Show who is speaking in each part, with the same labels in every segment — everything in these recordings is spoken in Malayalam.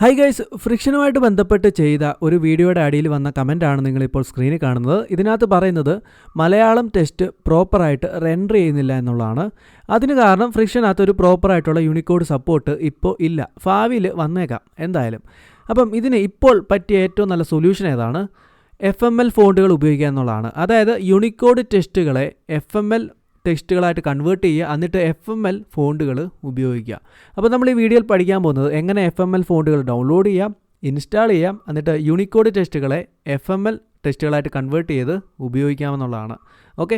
Speaker 1: ഹൈ ഗൈസ് ഫ്രിക്ഷനുമായിട്ട് ബന്ധപ്പെട്ട് ചെയ്ത ഒരു വീഡിയോയുടെ അടിയിൽ വന്ന കമന്റാണ് നിങ്ങളിപ്പോൾ സ്ക്രീനിൽ കാണുന്നത്. ഇതിനകത്ത് പറയുന്നത് മലയാളം ടെസ്റ്റ് പ്രോപ്പറായിട്ട് റെൻഡർ ചെയ്യുന്നില്ല എന്നുള്ളതാണ്. അതിന് കാരണം ഫ്രിക്ഷനകത്ത് ഒരു പ്രോപ്പറായിട്ടുള്ള യൂണിക്കോഡ് സപ്പോർട്ട് ഇപ്പോൾ ഇല്ല. ഭാവിയിൽ വന്നേക്കാം എന്തായാലും. അപ്പം ഇതിന് ഇപ്പോൾ പറ്റിയ ഏറ്റവും നല്ല സൊല്യൂഷൻ ഏതാണ്? എഫ് എം എൽ ഫോണ്ടുകൾ ഉപയോഗിക്കുക എന്നുള്ളതാണ്. അതായത് യൂണിക്കോഡ് ടെസ്റ്റുകളെ എഫ് എം എൽ ടെക്സ്റ്റുകളായിട്ട് കൺവേർട്ട് ചെയ്യുക എന്നിട്ട് എഫ് എം എൽ ഫോണ്ടുകൾ ഉപയോഗിക്കുക. അപ്പോൾ നമ്മൾ ഈ വീഡിയോയിൽ പഠിക്കാൻ പോകുന്നത് എങ്ങനെ എഫ് എം എൽ ഫോണ്ടുകൾ ഡൗൺലോഡ് ചെയ്യാം ഇൻസ്റ്റാൾ ചെയ്യാം എന്നിട്ട് യൂണിക്കോഡ് ടെസ്റ്റുകളെ എഫ് എം എൽ ടെസ്റ്റുകളായിട്ട് കൺവേർട്ട് ചെയ്ത് ഉപയോഗിക്കാമെന്നുള്ളതാണ്. ഓക്കെ?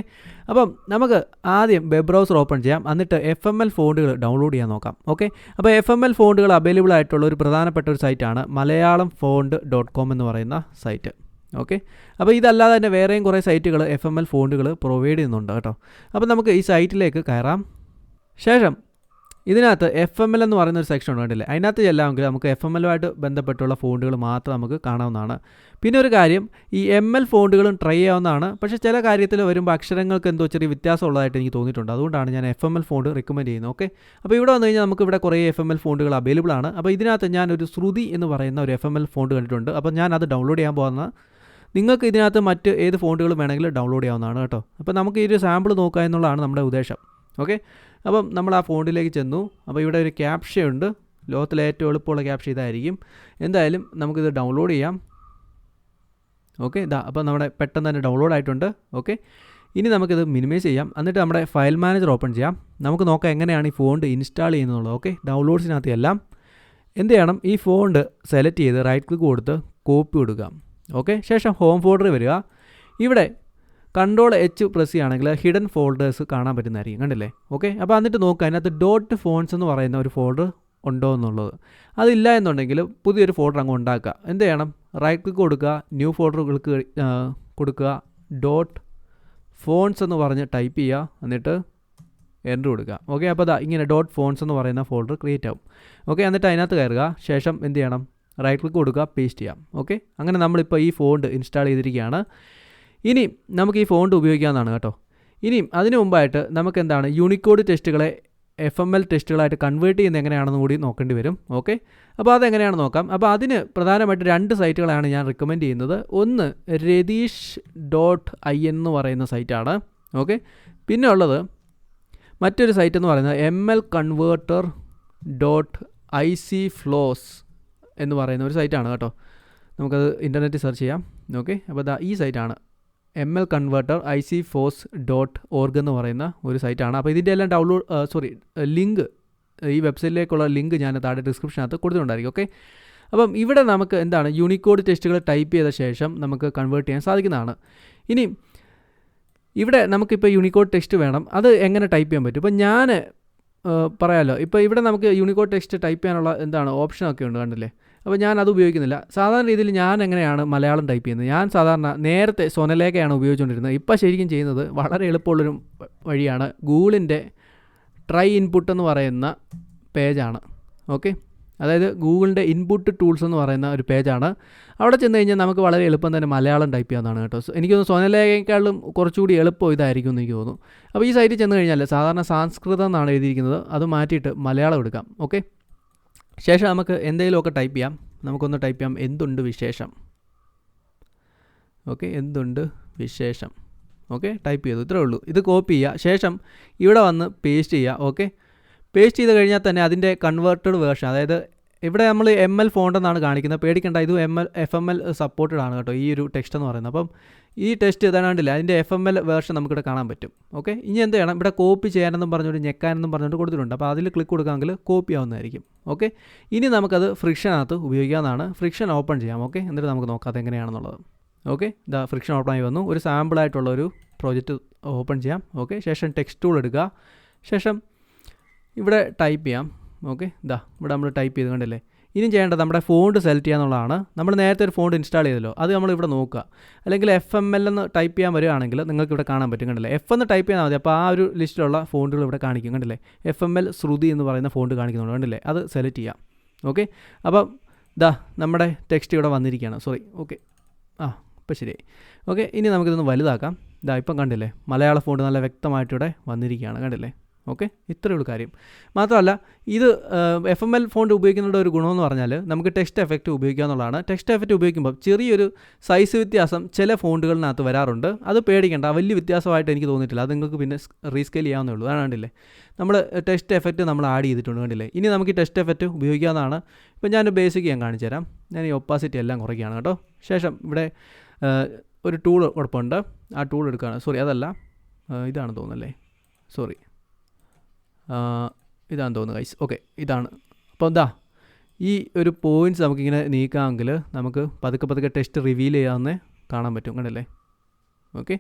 Speaker 1: അപ്പം നമുക്ക് ആദ്യം വെബ് ബ്രൗസർ ഓപ്പൺ ചെയ്യാം എന്നിട്ട് എഫ് എം എൽ ഫോണ്ടുകൾ ഡൗൺലോഡ് ചെയ്യാൻ നോക്കാം. ഓക്കെ? അപ്പോൾ എഫ് എം എൽ ഫോണ്ടുകൾ അവൈലബിൾ ആയിട്ടുള്ള ഒരു പ്രധാനപ്പെട്ട ഒരു സൈറ്റാണ് മലയാളം ഫോണ്ട് ഡോട്ട് കോം എന്ന് പറയുന്ന സൈറ്റ് ഓക്കെ? അപ്പോൾ ഇതല്ലാതെ തന്നെ വേറെയും കുറേ സൈറ്റുകൾ എഫ് എം എൽ ഫോണ്ടുകൾ പ്രൊവൈഡ് ചെയ്യുന്നുണ്ട് കേട്ടോ. അപ്പോൾ നമുക്ക് ഈ സൈറ്റിലേക്ക് കയറാം. ശേഷം ഇതിനകത്ത് എഫ് എം എൽ എന്ന് പറയുന്ന ഒരു സെക്ഷൻ ഉണ്ട് കണ്ടില്ലേ? അതിനകത്ത് ചെല്ലാമെങ്കിൽ നമുക്ക് എഫ് എം എല്ലുമായിട്ട് ബന്ധപ്പെട്ടുള്ള ഫോണ്ടുകൾ മാത്രം നമുക്ക് കാണാവുന്നതാണ്. പിന്നെ ഒരു കാര്യം ഈ എം എൽ ഫോണ്ടുകളും ട്രൈ ചെയ്യാവുന്നതാണ്. പക്ഷേ ചില കാര്യത്തിൽ വരുമ്പോൾ അക്ഷരങ്ങൾക്ക് എന്തോ ചെറിയ വ്യത്യാസം ഉള്ളതായിട്ട് എനിക്ക് തോന്നിയിട്ടുണ്ട്. അതുകൊണ്ടാണ് ഞാൻ F M L font recommend ചെയ്യുന്നത്. ഓക്കെ? അപ്പോൾ ഇവിടെ വന്നു കഴിഞ്ഞാൽ നമുക്ക് ഇവിടെ കുറേ എഫ് എം എൽ ഫോണ്ടുകൾ അവൈലബിൾ ആണ്. അപ്പോൾ ഇതിനകത്ത് ഞാൻ ഒരു ശ്രുതി എന്ന് പറയുന്ന ഒരു എഫ് എം എൽ ഫോണ്ട് കണ്ടിട്ടുണ്ട്. അപ്പോൾ ഞാൻ അത് ഡൗൺലോഡ് ചെയ്യാൻ പോകുന്ന നിങ്ങൾക്ക് ഇതിനകത്ത് മറ്റ് ഏത് ഫോണ്ടുകളും വേണമെങ്കിലും ഡൗൺലോഡ് ചെയ്യാവുന്നതാണ് കേട്ടോ. അപ്പോൾ നമുക്ക് ഈ ഒരു സാമ്പിൾ നോക്കുക എന്നുള്ളതാണ് നമ്മുടെ ഉദ്ദേശം. ഓക്കെ അപ്പം നമ്മൾ ആ ഫോണ്ടിലേക്ക് ചെന്നു. അപ്പോൾ ഇവിടെ ഒരു ക്യാപ്ഷ ഉണ്ട്. ലോകത്തിലെ ഏറ്റവും എളുപ്പമുള്ള ക്യാപ്ഷ ഇതായിരിക്കും. എന്തായാലും നമുക്കിത് ഡൗൺലോഡ് ചെയ്യാം. ഓക്കെ ഇതാ അപ്പോൾ നമ്മുടെ പെട്ടെന്ന് തന്നെ ഡൗൺലോഡ് ആയിട്ടുണ്ട്. ഓക്കെ ഇനി നമുക്കിത് മിനിമൈസ് ചെയ്യാം. എന്നിട്ട് നമ്മുടെ ഫയൽ മാനേജർ ഓപ്പൺ ചെയ്യാം. നമുക്ക് നോക്കാം എങ്ങനെയാണ് ഈ ഫോണ്ട് ഇൻസ്റ്റാൾ ചെയ്യുന്നുള്ളത് ഓക്കെ ഡൗൺലോഡ്സിനകത്ത് എല്ലാം. എന്ത് ചെയ്യണം? ഈ ഫോണ്ട് സെലക്ട് ചെയ്ത് റൈറ്റ് ക്ലിക്ക് കൊടുത്ത് കോപ്പി കൊടുക്കുക ഓക്കെ ശേഷം ഹോം ഫോൾഡർ വരിക. ഇവിടെ കൺട്രോൾ എച്ച് പ്രസ് ചെയ്യുകയാണെങ്കിൽ ഹിഡൻ ഫോൾഡേഴ്സ് കാണാൻ പറ്റുന്നതായിരിക്കും. കണ്ടില്ലേ? ഓക്കെ അപ്പോൾ എന്നിട്ട് നോക്കുക അതിനകത്ത് ഡോട്ട് ഫോൺസ് എന്ന് പറയുന്ന ഒരു ഫോൾഡർ ഉണ്ടോ എന്നുള്ളത്. അതില്ല എന്നുണ്ടെങ്കിൽ പുതിയൊരു ഫോൾഡർ അങ്ങ് ഉണ്ടാക്കുക. എന്ത് ചെയ്യണം? റൈറ്റ് ക്ലിക്ക് കൊടുക്കുക ന്യൂ ഫോൾഡർ ക്ലിക്ക് കൊടുക്കുക ഡോട്ട് ഫോൺസ് എന്ന് പറഞ്ഞ് ടൈപ്പ് ചെയ്യുക. എന്നിട്ട് എന്റർ കൊടുക്കുക. ഓക്കെ അപ്പോൾ അതാ ഇങ്ങനെ ഡോട്ട് ഫോൺസ് എന്ന് പറയുന്ന ഫോൾഡർ ക്രിയേറ്റ് ആവും. ഓക്കെ എന്നിട്ട് അതിനകത്ത് കയറുക. ശേഷം എന്ത് ചെയ്യണം? റൈറ്റ് ക്ലിക്ക് കൊടുക്കുക പേസ്റ്റ് ചെയ്യാം. ഓക്കെ അങ്ങനെ നമ്മളിപ്പോൾ ഈ ഫോണ്ട് ഇൻസ്റ്റാൾ ചെയ്തിരിക്കുകയാണ്. ഇനി നമുക്ക് ഈ ഫോണ്ട് ഉപയോഗിക്കാവുന്നതാണ് കേട്ടോ. ഇനിയും അതിനു മുമ്പായിട്ട് നമുക്ക് എന്താണ് യൂണിക്കോഡ് ടെസ്റ്റുകളെ എഫ് എം എൽ ടെസ്റ്റുകളായിട്ട് കൺവേർട്ട് ചെയ്യുന്നത് എങ്ങനെയാണെന്ന് കൂടി നോക്കേണ്ടി വരും. ഓക്കെ അപ്പോൾ അതെങ്ങനെയാണ് നോക്കാം. അപ്പോൾ അതിന് പ്രധാനമായിട്ട് രണ്ട് സൈറ്റുകളാണ് ഞാൻ റെക്കമെൻഡ് ചെയ്യുന്നത്. ഒന്ന് രതീഷ് ഡോട്ട് ഐ എന്ന് പറയുന്ന സൈറ്റാണ്. ഓക്കെ പിന്നെ ഉള്ളത് മറ്റൊരു സൈറ്റ് എന്ന് പറയുന്നത് M L converter dot I C FOSS എന്ന് പറയുന്ന ഒരു സൈറ്റാണ് കേട്ടോ. നമുക്കത് ഇന്റർനെറ്റിൽ സെർച്ച് ചെയ്യാം. ഓക്കെ അപ്പോൾ ദാ ഈ സൈറ്റാണ് M L converter I C FOSS dot org എന്ന് പറയുന്ന ഒരു സൈറ്റാണ് അപ്പോൾ ഇതിന്റെ എല്ലാം ഡൗൺലോഡ് സോറി ലിങ്ക് ഈ വെബ്സൈറ്റിലേക്കുള്ള ലിങ്ക് ഞാൻ താഴെ ഡിസ്ക്രിപ്ഷനകത്ത് കൊടുത്തിട്ടുണ്ടായിരിക്കും. ഓക്കെ അപ്പം ഇവിടെ നമുക്ക് എന്താണ് യൂണിക്കോഡ് ടെസ്റ്റുകൾ ടൈപ്പ് ചെയ്ത ശേഷം നമുക്ക് കൺവേർട്ട് ചെയ്യാൻ സാധിക്കുന്നതാണ്. ഇനി ഇവിടെ നമുക്കിപ്പോൾ യൂണിക്കോഡ് ടെക്സ്റ്റ് വേണം. അത് എങ്ങനെ ടൈപ്പ് ചെയ്യാൻ പറ്റും? ഇപ്പം ഞാൻ പറയാമല്ലോ ഇപ്പോൾ ഇവിടെ നമുക്ക് യൂണിക്കോഡ് ടെക്സ്റ്റ് ടൈപ്പ് ചെയ്യാനുള്ള എന്താണ് ഓപ്ഷനൊക്കെ ഉണ്ട് കണ്ടില്ലേ? അപ്പോൾ ഞാൻ അത് ഉപയോഗിക്കുന്നില്ല. സാധാരണ രീതിയിൽ ഞാൻ എങ്ങനെയാണ് മലയാളം ടൈപ്പ് ചെയ്യുന്നത്? ഞാൻ സാധാരണ നേരത്തെ സൊനലേഖയാണ് ഉപയോഗിച്ചുകൊണ്ടിരുന്നത്. ഇപ്പോൾ ശരിക്കും ചെയ്യുന്നത് വളരെ എളുപ്പമുള്ളൊരു വഴിയാണ് ഗൂഗിളിന്റെ ട്രൈ ഇൻപുട്ട് എന്ന് പറയുന്ന പേജാണ് ഓക്കെ അതായത് ഗൂഗിളിന്റെ ഇൻപുട്ട് ടൂൾസ് എന്ന് പറയുന്ന ഒരു പേജാണ്. അവിടെ ചെന്ന് കഴിഞ്ഞാൽ നമുക്ക് വളരെ എളുപ്പം തന്നെ മലയാളം ടൈപ്പ് ചെയ്യാവുന്നതാണ് കേട്ടോ. എനിക്ക് തോന്നുന്നു സോനലേഖയെക്കാളും കുറച്ചുകൂടി എളുപ്പം ഇതായിരിക്കും എന്ന് എനിക്ക് തോന്നുന്നു. അപ്പോൾ ഈ സൈറ്റിൽ ചെന്ന് കഴിഞ്ഞാൽ സാധാരണ സംസ്കൃതം എന്നാണ് എഴുതിയിരിക്കുന്നത്. അത് മാറ്റിയിട്ട് മലയാളം എടുക്കാം. ഓക്കെ? ശേഷം നമുക്ക് എന്തെങ്കിലുമൊക്കെ ടൈപ്പ് ചെയ്യാം. നമുക്കൊന്ന് ടൈപ്പ് ചെയ്യാം. എന്തുണ്ട് വിശേഷം? ഓക്കെ? എന്തുണ്ട് വിശേഷം? ഓക്കെ? ടൈപ്പ് ചെയ്തു. ഇത്രേ ഉള്ളൂ. ഇത് കോപ്പി ചെയ്യുക. ശേഷം ഇവിടെ വന്ന് പേസ്റ്റ് ചെയ്യുക. ഓക്കെ? പേസ്റ്റ് ചെയ്ത് കഴിഞ്ഞാൽ തന്നെ അതിന്റെ കൺവേർട്ടഡ് വേർഷൻ അതായത് ഇവിടെ നമ്മൾ എം എൽ ഫോണ്ട് എന്നാണ് കാണിക്കുന്നത്. പേടിക്കേണ്ട ഇത് M L F M L supported ആണ് കേട്ടോ ഈ ഒരു ടെക്സ്റ്റ് എന്ന് പറയുന്നത്. അപ്പം ഈ ടെസ്റ്റ് ഇതാണ്ടില്ല അതിന്റെ എഫ് എം എൽ വേർഷൻ നമുക്കിവിടെ കാണാൻ പറ്റും. ഓക്കെ ഇനി എന്ത് ചെയ്യണം? ഇവിടെ കോപ്പി ചെയ്യാനെന്നും പറഞ്ഞുകൊണ്ട് ഞെക്കാനെന്നും പറഞ്ഞുകൊണ്ട് കൊടുത്തിട്ടുണ്ട്. അപ്പോൾ അതിൽ ക്ലിക്ക് കൊടുക്കാമെങ്കിൽ കോപ്പി ആവുന്നതായിരിക്കും. ഓക്കെ ഇനി നമുക്കത് ഫ്രിക്ഷനകത്ത് ഉപയോഗിക്കാവുന്നതാണ്. ഫ്രിക്ഷൻ ഓപ്പൺ ചെയ്യാം. ഓക്കെ എന്നിട്ട് നമുക്ക് നോക്കാം അതെങ്ങനെയാണെന്നുള്ളത് ഓക്കെ ഇതാ ഫ്രിക്ഷൻ ഓപ്പൺ ആയി വന്നു. ഒരു സാമ്പിളായിട്ടുള്ള ഒരു പ്രോജക്റ്റ് ഓപ്പൺ ചെയ്യാം. ഓക്കെ ശേഷം ടെക്സ്റ്റ് ടൂൾ എടുക്കുക. ശേഷം ഇവിടെ ടൈപ്പ് ചെയ്യാം. ഓക്കെ ഇതാ ഇവിടെ നമ്മൾ ടൈപ്പ് ചെയ്ത് കണ്ടല്ലേ? ഇനി ചെയ്യേണ്ടത് നമ്മുടെ ഫോണ്ട് സെലക്ട് ചെയ്യാന്നുള്ളതാണ് നമ്മൾ നേരത്തെ ഒരു ഫോണ്ട് ഇൻസ്റ്റാൾ ചെയ്തല്ലോ അത് നമ്മൾ ഇവിടെ നോക്കുക. അല്ലെങ്കിൽ എഫ് എം എൽ എന്ന് ടൈപ്പ് ചെയ്യാൻ വരികയാണെങ്കിൽ നിങ്ങൾക്ക് ഇവിടെ കാണാൻ പറ്റും കണ്ടല്ലേ? എഫ് എന്ന് ടൈപ്പ് ചെയ്താൽ മതി. അപ്പോൾ ആ ഒരു ലിസ്റ്റിലുള്ള ഫോണ്ടുകൾ ഇവിടെ കാണിക്കും കണ്ടല്ലേ? എഫ് എം എൽ ശ്രുതി എന്ന് പറയുന്ന ഫോണ്ട് കാണിക്കുന്നുണ്ട് കണ്ടല്ലേ? അത് സെലക്ട് ചെയ്യാം. ഓക്കെ അപ്പം ദാ നമ്മുടെ ടെക്സ്റ്റ് ഇവിടെ വന്നിരിക്കുകയാണ്. സോറി ഓക്കെ ആ ഇപ്പം ശരി ഓക്കെ ഇനി നമുക്കിതൊന്ന് വലുതാക്കാം. ഇതാ ഇപ്പം കണ്ടില്ലേ? മലയാള ഫോണ്ട് നല്ല വ്യക്തമായിട്ട് ഇവിടെ വന്നിരിക്കുകയാണ് കണ്ടില്ലേ? ഓക്കെ? ഇത്രയേ ഉള്ളൂ കാര്യം. മാത്രമല്ല ഇത് എഫ് എം എൽ ഫോണ്ട് ഉപയോഗിക്കുന്നതിന്റെ ഒരു ഗുണമെന്ന് പറഞ്ഞാൽ നമുക്ക് ടെക്സ്റ്റ് എഫക്റ്റ് ഉപയോഗിക്കുക എന്നുള്ളതാണ്. ടെക്സ്റ്റ് എഫക്റ്റ് ഉപയോഗിക്കുമ്പോൾ ചെറിയൊരു സൈസ് വ്യത്യാസം ചില ഫോണ്ടുകളിനകത്ത് വരാറുണ്ട്. അത് പേടിക്കേണ്ട. വലിയ വ്യത്യാസമായിട്ട് എനിക്ക് തോന്നിയിട്ടില്ല. അത് നിങ്ങൾക്ക് പിന്നെ റീസ്കെയിൽ ചെയ്യാവുന്നേ ഉള്ളൂ. അതാണ് കണ്ടില്ലേ? നമ്മൾ ടെക്സ്റ്റ് എഫക്റ്റ് നമ്മൾ ആഡ് ചെയ്തിട്ടുണ്ട് കണ്ടില്ലേ? ഇനി നമുക്ക് ഈ ടെക്സ്റ്റ് എഫക്റ്റ് ഉപയോഗിക്കാവുന്നതാണ്. ഇപ്പോൾ ഞാൻ ബേസിക് ഞാൻ കാണിച്ചു തരാം. ഞാൻ ഈ ഒപ്പാസിറ്റി എല്ലാം കുറയ്ക്കുകയാണ് കേട്ടോ. ശേഷം ഇവിടെ ഒരു ടൂൾ കുഴപ്പമുണ്ട് ആ ടൂൾ എടുക്കുകയാണ്. സോറി അതല്ല. ഇതാണ് തോന്നുന്നല്ലേ? സോറി ഇതാണ് തോന്നുന്നു ഗൈസ് ഓക്കെ ഇതാണ്. അപ്പോൾ എന്താ ഈ ഒരു പോയിന്റ്സ് നമുക്കിങ്ങനെ നീക്കാമെങ്കിൽ നമുക്ക് പതുക്കെ പതുക്കെ ടെസ്റ്റ് റിവീൽ ചെയ്യാമെന്ന് കാണാൻ പറ്റും. കണ്ടല്ലേ? ഓക്കെ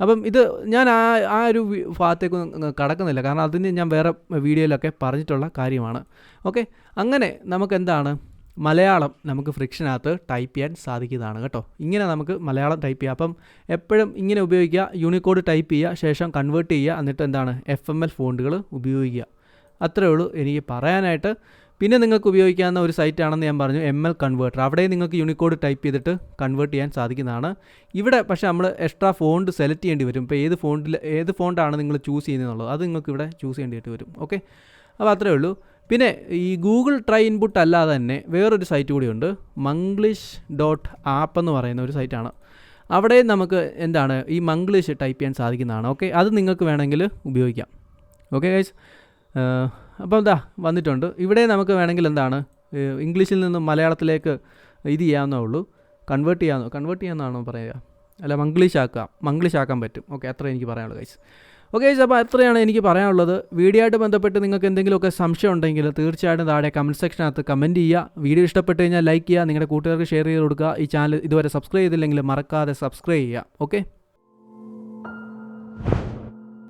Speaker 1: അപ്പം ഇത് ഞാൻ ആ ആ ഒരു ഭാഗത്തേക്കൊന്നും ഭാഗത്തേക്ക് കടക്കുന്നില്ല. കാരണം അതിന് ഞാൻ വേറെ വീഡിയോയിലൊക്കെ പറഞ്ഞിട്ടുള്ള കാര്യമാണ്. ഓക്കെ അങ്ങനെ നമുക്ക് എന്താണ് മലയാളം നമുക്ക് ഫ്രിക്ഷനകത്ത് ടൈപ്പ് ചെയ്യാൻ സാധിക്കുന്നതാണ് കേട്ടോ. ഇങ്ങനെ നമുക്ക് മലയാളം ടൈപ്പ് ചെയ്യാം. അപ്പം എപ്പോഴും ഇങ്ങനെ ഉപയോഗിക്കുക യൂണിക്കോഡ് ടൈപ്പ് ചെയ്യുക ശേഷം കൺവേർട്ട് ചെയ്യുക എന്നിട്ട് എന്താണ് എഫ് എം എൽ ഫോണ്ടുകൾ ഉപയോഗിക്കുക. അത്രേ ഉള്ളൂ എനിക്ക് പറയാനായിട്ട്. പിന്നെ നിങ്ങൾക്ക് ഉപയോഗിക്കാവുന്ന ഒരു സൈറ്റ് ആണെന്ന് ഞാൻ പറഞ്ഞു എം എൽ കൺവേർട്ടർ അവിടെ നിങ്ങൾക്ക് യൂണിക്കോഡ് ടൈപ്പ് ചെയ്തിട്ട് കൺവേർട്ട് ചെയ്യാൻ സാധിക്കുന്നതാണ്. ഇവിടെ പക്ഷേ നമ്മൾ എക്സ്ട്രാ ഫോണ്ട് സെലക്ട് ചെയ്യേണ്ടി വരും. ഇപ്പോൾ ഏത് ഫോണ്ടിൽ ഏത് ഫോണ്ടാണ് നിങ്ങൾ ചൂസ് ചെയ്യുന്നതെന്നുള്ളത് അത് നിങ്ങൾക്ക് ഇവിടെ ചൂസ് ചെയ്യേണ്ടിയിട്ട് വരും. ഓക്കെ അപ്പോൾ അത്രേ ഉള്ളൂ. പിന്നെ ഈ ഗൂഗിൾ ട്രൈ ഇൻപുട്ട് അല്ലാതെ തന്നെ വേറൊരു സൈറ്റ് കൂടിയുണ്ട്. മംഗ്ലീഷ് ഡോട്ട് ആപ്പ് എന്ന് പറയുന്ന ഒരു സൈറ്റാണ് അവിടെ നമുക്ക് എന്താണ്? ഈ മംഗ്ലീഷ് ടൈപ്പ് ചെയ്യാൻ സാധിക്കുന്നതാണ്. ഓക്കെ അത് നിങ്ങൾക്ക് വേണമെങ്കിൽ ഉപയോഗിക്കാം. ഓക്കെ ഗൈസ് അപ്പോൾ എന്താ വന്നിട്ടുണ്ട്. ഇവിടെ നമുക്ക് വേണമെങ്കിൽ എന്താണ്? ഇംഗ്ലീഷിൽ നിന്ന് മലയാളത്തിലേക്ക് ഇത് ചെയ്യാവുന്നേ ഉള്ളൂ. കൺവേർട്ട് ചെയ്യാമെന്നോ കൺവേർട്ട് ചെയ്യാമെന്നാണോ പറയുക? അല്ല മംഗ്ലീഷ് ആക്കാം. മംഗ്ലീഷ് ആക്കാൻ പറ്റും. ഓക്കെ അത്ര എനിക്ക് പറയാനുള്ളൂ ഗൈസ് ഓക്കെ അപ്പോൾ അത്രയാണ് എനിക്ക് പറയാനുള്ളത്? വീഡിയോ ആയിട്ട് ബന്ധപ്പെട്ട് നിങ്ങൾക്ക് എന്തെങ്കിലുമൊക്കെ സംശയം ഉണ്ടെങ്കിൽ തീർച്ചയായിട്ടും താഴെ കമന്റ് സെക്ഷനകത്ത് കമന്റ് ചെയ്യുക. വീഡിയോ ഇഷ്ടപ്പെട്ട് കഴിഞ്ഞാൽ ലൈക്ക് ചെയ്യുക. നിങ്ങളുടെ കൂട്ടുകാർക്ക് ഷെയർ ചെയ്ത് കൊടുക്കുക. ഈ ചാനൽ ഇതുവരെ സബ്സ്ക്രൈബ് ചെയ്തില്ലെങ്കിൽ മറക്കാതെ സബ്സ്ക്രൈബ് ചെയ്യുക. ഓക്കെ